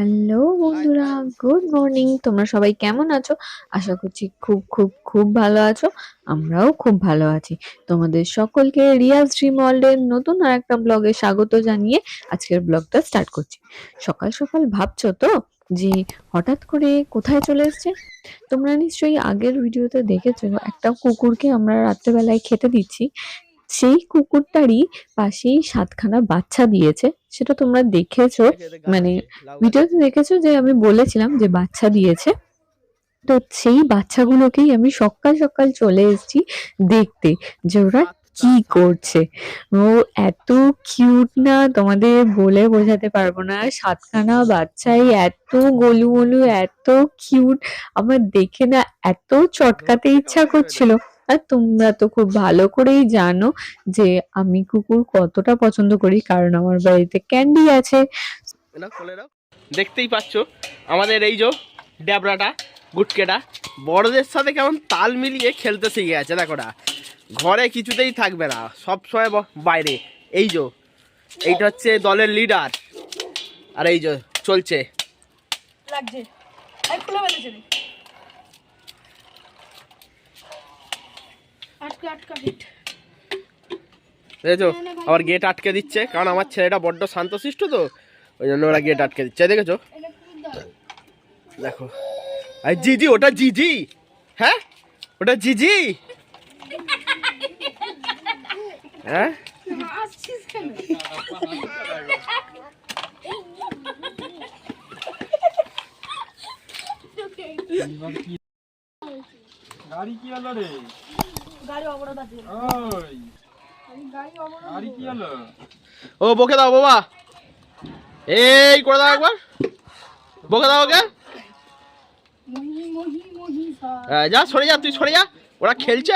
Hello বন্ধুরা। Good morning তোমরা সবাই কেমন আছো? আশা করছি খুব খুব খুব ভালো আছো। আমরাও খুব ভালো আছি। তোমাদের সকলকে রিয়াজ ড্রিম ওয়ার্ল্ডের নতুন আর একটা ব্লগে স্বাগত জানিয়ে আজকের ব্লগটা স্টার্ট করছি। সকাল সকাল ভাবছ তো যে হঠাৎ করে কোথায় চলে এসছে? তোমরা নিশ্চয়ই আগের ভিডিওতে দেখেছ একটা কুকুরকে আমরা রাত্রেবেলায় খেতে দিচ্ছি। সেই কুকুরটারই পাশেই সাতখানা বাচ্চা দিয়েছে। সেটা তোমরা দেখেছ। মানে ভিডিওতে দেখেছ যে আমি বলেছিলাম যে বাচ্চা দিয়েছে। তো সেই বাচ্চাগুলোকেই আমি সকাল সকাল চলে এসেছি দেখতে যে ওরা কি করছে। ও এত কিউট না তোমাদের বলে বোঝাতে পারব না। সাতখানা বাচ্চাই এত গলু গলু এত কিউট আমার দেখে না এত চটকাতে ইচ্ছা করছিল। আর তোমরা তো খুব ভালো করেই জানো যে আমি কুকুর কতটা পছন্দ করি কারণ আমার বাড়িতে ক্যান্ডি আছে। দেখতেই পাচ্ছ আমাদের এই যে ড্যাবরাটা গুটকেটা বড়দের সাথে কেমন তাল মিলিয়ে খেলতে শিখে গেছে দেখো না। ঘরে কিছুতেই থাকবে না সব সময় বাইরে। এই যে এইটা হচ্ছে দলের লিডার আর এই যে চলছে। লাগছে এই খুলে ফেলেছে রে আটকা আটকা হিট দেখেছ আবার গেট আটকে দিচ্ছে কারণ আমার ছেলেটা বড্ড শান্তশিষ্ট তো ওই জন্য ওরা গেট আটকে দিচ্ছে। দেখেছ? দেখো। আর জিজি ওটা জিজি। হ্যাঁ? ওটা জিজি। হ্যাঁ? গাড়ি কি হলো রে? ও বকে দাও বাবা। এই করে দাও একবার। বকে দাও ওকে। মহি মহি মহি সা আহ, যা সরে যা তুই সরে যা। ওরা খেলছে।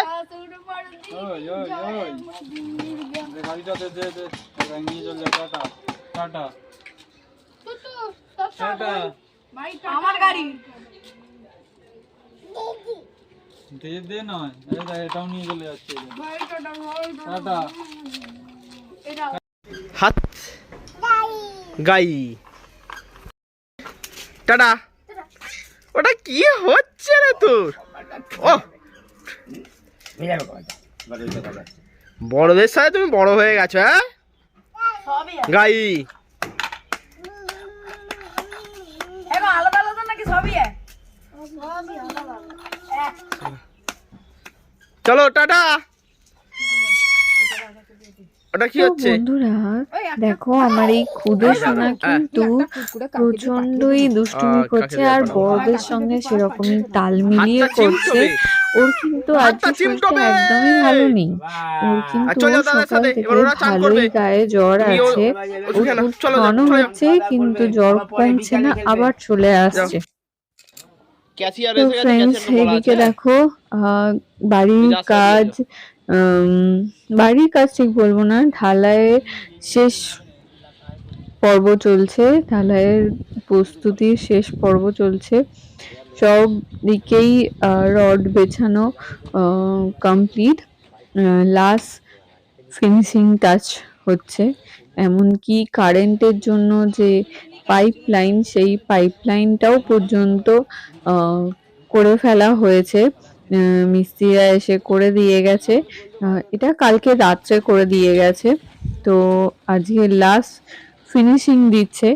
আমার গাড়ি। দে দে নয়। এটাও নিয়ে যাচ্ছে টাটা। হাত। গাই। টাটা। ওটা কি হচ্ছে রে তোর? ও। বড়দের সাথে তুমি বড় হয়ে গেছো হ্যাঁ? গাই। আলাদা আলাদা নাকি সবই আলাদা এক চলো টাটা। ওটা কি হচ্ছে? বন্ধুরা দেখো আমার এই ক্ষুদে সোনা কিন্তু প্রচন্ডই দুষ্টুমি করছে আর বড়দের সঙ্গে সেরকমই তাল মিলিয়ে করছে। ওর কিন্তু আজকে একদমই ভালো নেই। ওর কিন্তু সকাল থেকে ভালোই গায়ে জ্বর আছে। হচ্ছে কিন্তু জ্বর কমছে না আবার চলে আসছে। তো ফ্রেন্ডস এদিকে দেখো বাড়ির কাজ বাড়ির কাজ ঠিক বলব না। ঢালাইয়ের শেষ পর্ব চলছে। ঢালাইয়ের প্রস্তুতির শেষ পর্ব চলছে। সব দিকেই রড বেছানো কমপ্লিট লাস্ট ফিনিশিং টাচ হচ্ছে। এমনকি কারেন্টের জন্য যে পাইপ লাইন সেই পাইপ লাইনটাও পর্যন্ত করে ফেলা হয়েছে। মিস্ত্রিরা এসে করে দিয়ে গেছে। এটা কালকে রাত্রে করে দিয়ে গেছে। তো আজকে লাস্ট ফিনিশিং দিচ্ছে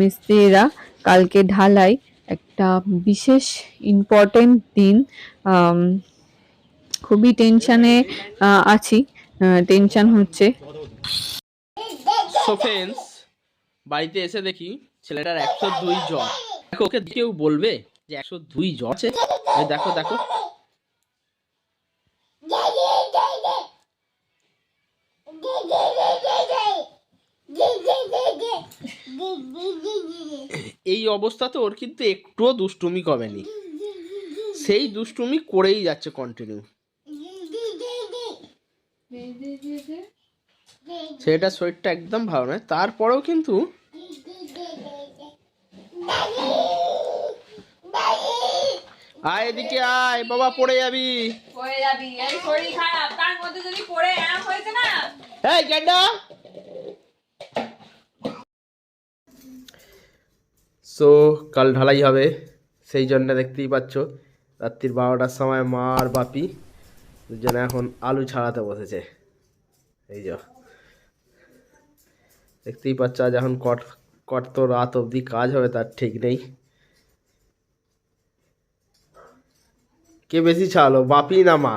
মিস্ত্রিরা। কালকে ঢালাই একটা বিশেষ ইম্পর্টেন্ট দিন। খুবই টেনশানে আছি। টেনশন হচ্ছে। বাড়িতে এসে দেখি ছেলেটার একশো দুই জ্বর। ওকে কেউ বলবে? যে একশো দুই জ্বর আছে? এই দেখো দেখো। এই অবস্থাতে ওর কিন্তু একটুও দুষ্টুমি কমেনি। সেই দুষ্টুমি করেই যাচ্ছে কন্টিনিউ সেটা শরীরটা একদম ভালো নয়। তারপরেও কিন্তু আয় এদিকে আয় বাবা পড়ে যাবি। পড়ে যাবি। এই শরীর খারাপ তার মধ্যে যদি পড়ে এরম হয়েছে না? এই গেন্ডা। সো কাল ঢালাই হবে সেই জন্য দেখতেই পাচ্ছ রাত্রির বারোটার সময় মা আর বাপি দুজনে এখন আলু ছাড়াতে বসেছে। এই যে। দেখতেই পাচ্ছ আজ এখন কট কট তো রাত অবধি কাজ হবে তার ঠিক নেই। কে বেশি ছাড়লো বাপি না মা?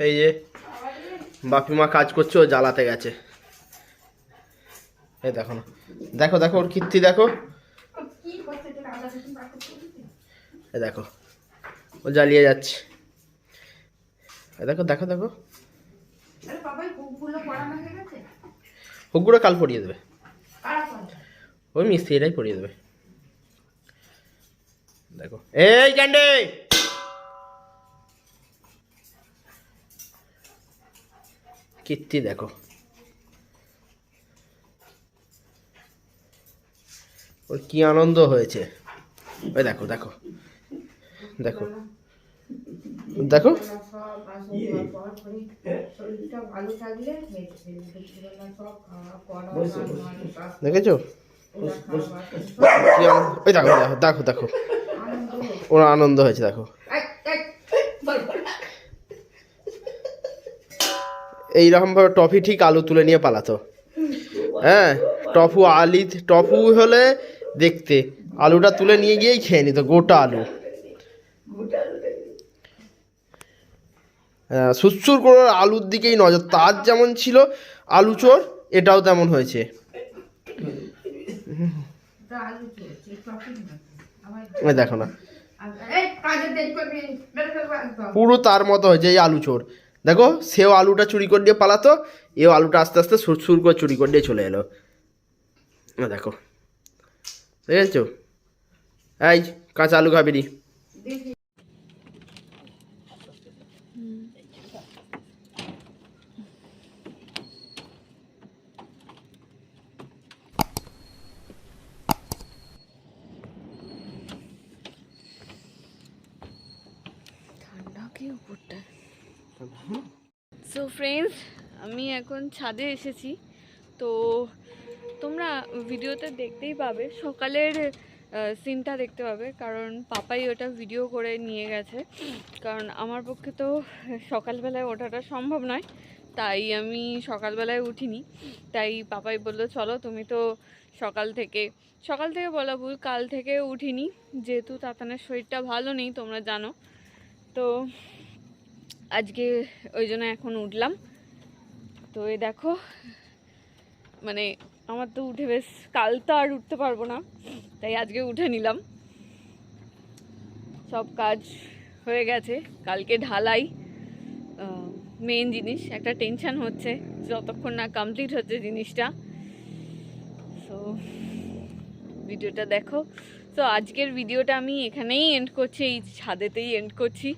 এই যে কম তোর বাপি রাত শরীর পয় তোর বাপি কত বছরই ঘুমোচ্ছি আমি বললাম শুয়ে পড়ো আমি করে নিই এই যে বাপি মা কাজ করছে, ও জ্বালাতে গেছে। এই দেখো না। দেখো দেখো, ওর কীর্তি দেখো? এই দেখো, ও জ্বালিয়ে যাচ্ছে। দেখো দেখো দেখো। হুকগুলো কাল পরিয়ে দেবে। ওই মিস্ত্রিরাই পরিয়ে দেবে। দেখো। এই, ক্যান্ডে! কীর্তি দেখো। ওর কি আনন্দ হয়েছে? ওই দেখো দেখো। দেখো। দেখো। দেখেছ? ওই দেখো দেখো দেখো দেখো। ওর আনন্দ হয়েছে দেখো এই, এই, বল, বল। এইরকম ভাবে টফি ঠিক আলু তুলে নিয়ে পালাতো। হ্যাঁ টফু আলি টফু হলে দেখতে আলুটা তুলে নিয়ে গিয়েই খেয়ে নিত গোটা আলু। হ্যাঁ সুচ্ছুর করে আলুর দিকেই নজর তার যেমন ছিল আলু চোর এটাও তেমন হয়েছে। দেখো না। পুরো তার মতো হয়েছে এই আলু চোর। দেখো, সেও আলুটা চুরি করে দিয়ে পালাতো, এও আলুটা আস্তে আস্তে সুর সুর করে চুরি করে দিয়ে চলে এলো। দেখো আছে এই, কাঁচা আলু খাবি নি ঠান্ডা কি উপরটা সো ফ্রেন্ডস আমি এখন ছাদে এসেছি। তো তোমরা ভিডিওতে দেখতেই পাবে। সকালের সিনটা দেখতে পাবে। কারণ পাপাই ওটা ভিডিও করে নিয়ে গেছে। কারণ আমার পক্ষে তো সকালবেলায় ওঠাটা সম্ভব নয়। তাই আমি সকালবেলায় উঠিনি। তাই পাপাই বলল, চলো, তুমি তো সকাল থেকে সকাল থেকে বলা ভুল, কাল থেকে উঠিনি। যেহেতু তাতানের শরীরটা ভালো নেই, তোমরা জানো। তো আজকে ওই জন্য এখন উঠলাম। তো এই দেখো মানে আমার তো উঠে বেশ, কাল তো আর উঠতে পারব না, তাই আজকে উঠে নিলাম। সব কাজ হয়ে গেছে, কালকে ঢালাই মেন জিনিস, একটা টেনশান হচ্ছে, যতক্ষণ না কমপ্লিট হচ্ছে জিনিসটা। সো ভিডিওটা দেখো। তো আজকের ভিডিওটা আমি এখানেই এন্ড করছি, এই ছাদেতেই এন্ড করছি।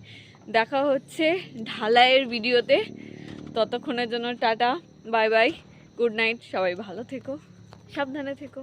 দেখা হচ্ছে ঢালাইয়ের ভিডিওতে। ততক্ষণের জন্য tata, bye bye, good night, সবাই ভালো থেকো, সাবধানে থেকো।